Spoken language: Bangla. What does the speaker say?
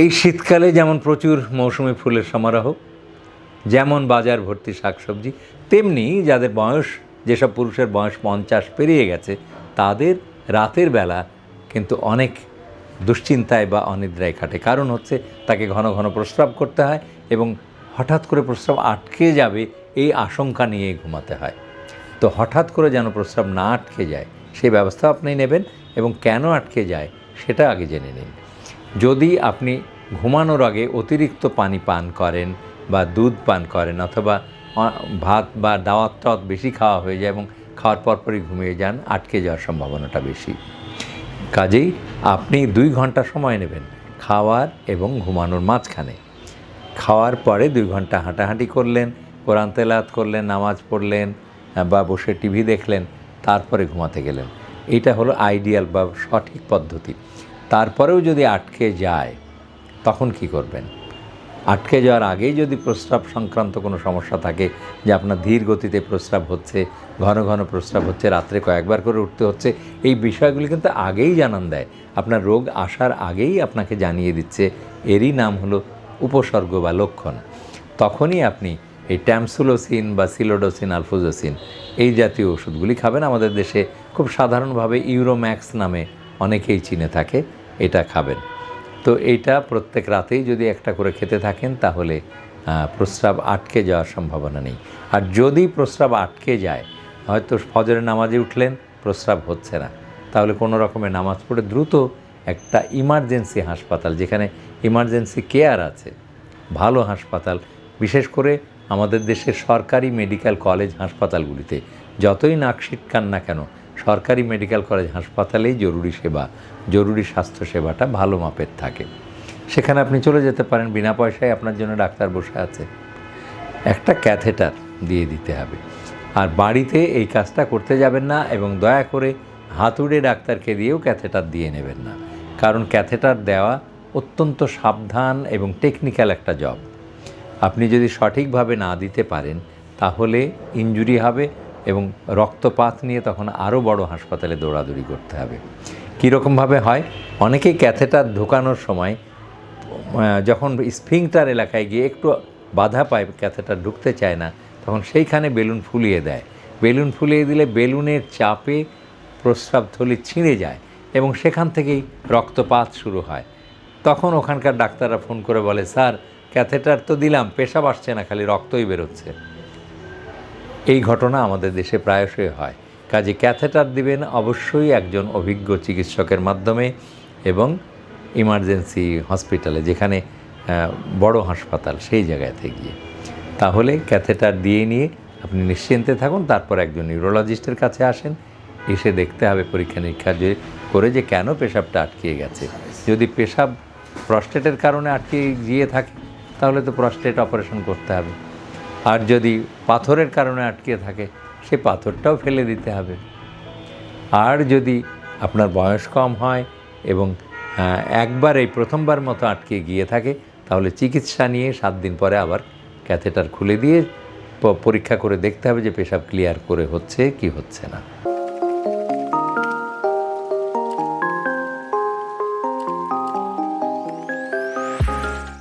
এই শীতকালে যেমন প্রচুর মৌসুমি ফুলের সমারোহ, যেমন বাজার ভর্তি শাকসবজি, তেমনি যাদের বয়স, যেসব পুরুষের বয়স পঞ্চাশ পেরিয়ে গেছে, তাদের রাতের বেলা কিন্তু অনেক দুশ্চিন্তায় বা অনিদ্রায় কাটে কারণ হচ্ছে তাকে ঘন ঘন প্রস্রাব করতে হয় এবং হঠাৎ করে প্রস্রাব আটকে যাবে এই আশঙ্কা নিয়ে ঘুমাতে হয়। তো হঠাৎ করে যেন প্রস্রাব না আটকে যায় সেই ব্যবস্থা আপনি নেবেন এবং কেন আটকে যায় সেটা আগে জেনে নিন। যদি আপনি ঘুমানোর আগে অতিরিক্ত পানি পান করেন বা দুধ পান করেন অথবা ভাত বা দাওয়াত টাওয়াত বেশি খাওয়া হয়ে যায় এবং খাওয়ার পরপরই ঘুমিয়ে যান, আটকে যাওয়ার সম্ভাবনাটা বেশি। কাজেই আপনি দুই ঘণ্টা সময় নেবেন খাওয়ার এবং ঘুমানোর মাঝখানে। খাওয়ার পরে দুই ঘণ্টা হাঁটাহাঁটি করলেন, কোরআন তেলাত করলেন, নামাজ পড়লেন বা বসে টিভি দেখলেন, তারপরে ঘুমাতে গেলেন। এটা হলো আইডিয়াল বা সঠিক পদ্ধতি। তারপরেও যদি আটকে যায়, তখন কি করবেন? আটকে যাওয়ার আগেই যদি প্রস্রাব সংক্রান্ত কোনো সমস্যা থাকে, যে আপনার ধীর গতিতে প্রস্রাব হচ্ছে, ঘন ঘন প্রস্রাব হচ্ছে, রাত্রে কয়েকবার করে উঠতে হচ্ছে, এই বিষয়গুলি কিন্তু আগেই জানান দেয়। আপনার রোগ আসার আগেই আপনাকে জানিয়ে দিচ্ছে, এরই নাম হলো উপসর্গ বা লক্ষণ। তখনই আপনি এই ট্যামসুলোসিন বা সিলোডোসিন, আলফোজোসিন এই জাতীয় ওষুধগুলি খাবেন। আমাদের দেশে খুব সাধারণভাবে ইউরোম্যাক্স নামে অনেকেই চিনে থাকে, এটা খাবেন। তো এইটা প্রত্যেক রাতেই যদি একটা করে খেতে থাকেন, তাহলে প্রস্রাব আটকে যাওয়ার সম্ভাবনা নেই। আর যদি প্রস্রাব আটকে যায়, হয়তো ফজরের নামাজে উঠলেন, প্রস্রাব হচ্ছে না। তাহলে কোনো রকমের নামাজ পড়ে দ্রুত একটা ইমার্জেন্সি হাসপাতাল, যেখানে ইমার্জেন্সি কেয়ার আছে, ভালো হাসপাতাল, বিশেষ করে আমাদের দেশের সরকারি মেডিকেল কলেজ হাসপাতালগুলিতে, যতই নাক সিটকান না কেন সরকারি মেডিকেল কলেজ হাসপাতালেই জরুরি সেবা, জরুরি স্বাস্থ্য সেবাটা ভালো মাপের থাকে। সেখানে আপনি চলে যেতে পারেন, বিনা পয়সায় আপনার জন্য ডাক্তার বসে আছে। একটা ক্যাথেটার দিয়ে দিতে হবে। আর বাড়িতে এই কাজটা করতে যাবেন না এবং দয়া করে হাতুড়ে ডাক্তারকে দিয়েও ক্যাথেটার দিয়ে নেবেন না। কারণ ক্যাথেটার দেওয়া অত্যন্ত সাবধান এবং টেকনিক্যাল একটা জব। আপনি যদি সঠিকভাবে না দিতে পারেন, তাহলে ইনজুরি হবে এবং রক্তপাত নিয়ে তখন আরও বড় হাসপাতালে দৌড়াদৌড়ি করতে হবে। কীরকমভাবে হয়? অনেকেই ক্যাথেটার ঢোকানোর সময় যখন স্ফিংটার এলাকায় গিয়ে একটু বাধা পায় ক্যাথেটার ঢুকতে চায় না, তখন সেইখানে বেলুন ফুলিয়ে দেয়। বেলুন ফুলিয়ে দিলে বেলুনের চাপে প্রস্রাব থলি ছিঁড়ে যায় এবং সেখান থেকেই রক্তপাত শুরু হয়। তখন ওখানকার ডাক্তাররা ফোন করে বলে, স্যার, ক্যাথেটার তো দিলাম, পেশাব আসছে না, খালি রক্তই বেরোচ্ছে। এই ঘটনা আমাদের দেশে প্রায়শই হয়। কাজে ক্যাথেটার দিবেন অবশ্যই একজন অভিজ্ঞ চিকিৎসকের মাধ্যমে এবং ইমার্জেন্সি হসপিটালে, যেখানে বড় হাসপাতাল সেই জায়গাতে গিয়ে। তাহলে ক্যাথেটার দিয়ে নিয়ে আপনি নিশ্চিন্তে থাকুন, তারপর একজন নিউরোলজিস্টের কাছে আসেন, এসে দেখতে হবে পরীক্ষা নিরীক্ষা যে, করে যে কেন পেশাবটা আটকে গেছে। যদি পেশাব প্রস্টেটের কারণে আটকে গিয়ে থাকে, তাহলে তো প্রস্টেট অপারেশন করতে হবে। আর যদি পাথরের কারণে আটকে থাকে, সে পাথরটাও ফেলে দিতে হবে। আর যদি আপনার বয়স কম হয় এবং একবার এই প্রথমবার মতো আটকে গিয়ে থাকে, তাহলে চিকিৎসা নিয়ে সাত দিন পরে আবার ক্যাথেটার খুলে দিয়ে পরীক্ষা করে দেখতে হবে যে পেশাব ক্লিয়ার করে হচ্ছে কি হচ্ছে না।